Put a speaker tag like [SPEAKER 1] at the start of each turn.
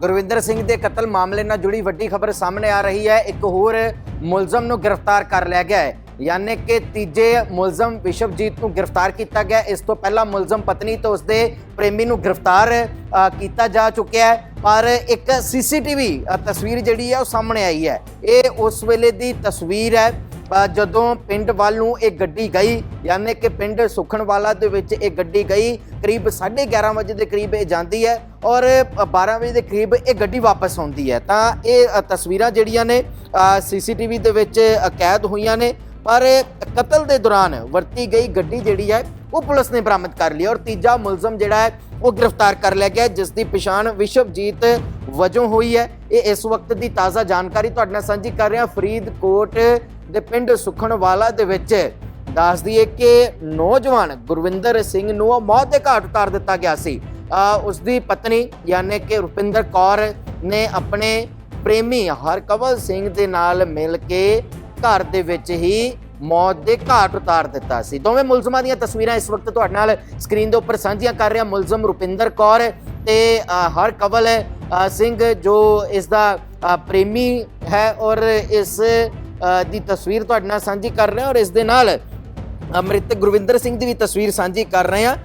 [SPEAKER 1] ਗੁਰਵਿੰਦਰ ਸਿੰਘ ਦੇ ਕਤਲ ਮਾਮਲੇ ਨਾਲ ਜੁੜੀ ਵੱਡੀ ਖਬਰ ਸਾਹਮਣੇ ਆ ਰਹੀ ਹੈ। ਇੱਕ ਹੋਰ ਮੁਲਜ਼ਮ ਨੂੰ ਗ੍ਰਿਫਤਾਰ ਕਰ ਲਿਆ ਗਿਆ ਹੈ। ਯਾਨੀ ਕਿ ਤੀਜੇ ਮੁਲਜ਼ਮ ਵਿਸ਼ਵਜੀਤ ਨੂੰ ਗ੍ਰਿਫਤਾਰ ਕੀਤਾ ਗਿਆ। ਇਸ ਤੋਂ ਪਹਿਲਾਂ ਮੁਲਜ਼ਮ ਪਤਨੀ ਤੇ ਉਸਦੇ ਪ੍ਰੇਮੀ ਨੂੰ ਗ੍ਰਿਫਤਾਰ ਕੀਤਾ ਜਾ ਚੁੱਕਿਆ ਹੈ। ਪਰ ਇੱਕ ਸੀਸੀਟੀਵੀ ਤਸਵੀਰ ਜਿਹੜੀ ਹੈ ਉਹ ਸਾਹਮਣੇ ਆਈ ਹੈ। ਇਹ ਉਸ ਵੇਲੇ ਦੀ ਤਸਵੀਰ ਹੈ। ਜਦੋਂ ਪਿੰਡ ਵੱਲ ਨੂੰ ਇਹ ਗੱਡੀ ਗਈ ਯਾਨੀ ਕਿ ਪਿੰਡ ਸੁਖਣਵਾਲਾ ਦੇ ਵਿੱਚ ਇਹ ਗੱਡੀ ਗਈ ਕਰੀਬ 11:30 ਵਜੇ ਦੇ ਕਰੀਬ ਇਹ ਜਾਂਦੀ ਹੈ ਔਰ ਅ, 12 ਵਜੇ ਦੇ ਕਰੀਬ ਇਹ ਗੱਡੀ ਵਾਪਸ ਆਉਂਦੀ ਹੈ। ਤਾਂ ਇਹ ਤਸਵੀਰਾਂ ਜਿਹੜੀਆਂ ਨੇ ਸੀਸੀਟੀਵੀ ਦੇ ਵਿੱਚ ਕੈਦ ਹੋਈਆਂ ਨੇ। ਪਰ ਕਤਲ ਦੇ ਦੌਰਾਨ ਵਰਤੀ ਗਈ ਗੱਡੀ ਜਿਹੜੀ ਹੈ ਉਹ ਪੁਲਿਸ ਨੇ ਬਰਾਮਦ ਕਰ ਲਈ ਔਰ ਤੀਜਾ ਮੁਲਜ਼ਮ ਜਿਹੜਾ ਹੈ ਉਹ ਗ੍ਰਿਫਤਾਰ ਕਰ ਲਿਆ ਗਿਆ ਜਿਸ ਦੀ ਪਛਾਣ ਵਿਸ਼ਵਜੀਤ ਵਜੋਂ ਹੋਈ ਹੈ। ਇਹ ਇਸ ਵਕਤ ਦੀ ਤਾਜ਼ਾ ਜਾਣਕਾਰੀ ਤੁਹਾਡੇ ਨਾਲ ਸਾਂਝੀ ਕਰ ਰਿਹਾ ਫਰੀਦਕੋਟ ਦੇ ਪਿੰਡ ਸੁਖਣਵਾਲਾ ਦੇ ਵਿੱਚ ਦੱਸ ਦਈਏ ਕਿ ਨੌਜਵਾਨ ਗੁਰਵਿੰਦਰ ਸਿੰਘ ਨੂੰ ਮੌਤ ਦੇ ਘਾਟ ਉਤਾਰ ਦਿੱਤਾ ਗਿਆ ਸੀ। ਅ, ਉਸ ਦੀ ਪਤਨੀ ਯਾਨੀ ਕਿ ਰੁਪਿੰਦਰ ਕੌਰ ਨੇ ਆਪਣੇ ਪ੍ਰੇਮੀ ਹਰਕਵਲ ਸਿੰਘ ਦੇ ਨਾਲ ਮਿਲ ਕੇ ਘਰ ਦੇ ਵਿੱਚ ਹੀ ਮੌਤ ਦੇ ਘਾਟ ਉਤਾਰ ਦਿੱਤਾ ਸੀ। ਦੋਵੇਂ ਮੁਲਜ਼ਮਾਂ ਦੀਆਂ ਤਸਵੀਰਾਂ ਇਸ ਵਕਤ ਤੁਹਾਡੇ ਨਾਲ ਸਕਰੀਨ ਦੇ ਉੱਪਰ ਸਾਂਝੀਆਂ ਕਰ ਰਿਹਾ ਮੁਲਜ਼ਮ ਰੁਪਿੰਦਰ ਕੌਰ ਤੇ ਅ, ਹਰਕਵਲ ਸਿੰਘ ਜੋ ਇਸ ਦਾ ਪ੍ਰੇਮੀ ਹੈ ਔਰ ਇਸ ਦੀ ਤਸਵੀਰ ਤੁਹਾਡੇ ਨਾਲ ਸਾਂਝੀ ਕਰ ਰਿਹਾ ਔਰ ਇਸ ਦੇ ਨਾਲ ਮ੍ਰਿਤਕ ਗੁਰਵਿੰਦਰ ਸਿੰਘ ਦੀ ਵੀ ਤਸਵੀਰ ਸਾਂਝੀ ਕਰ ਰਹੇ ਹਾਂ।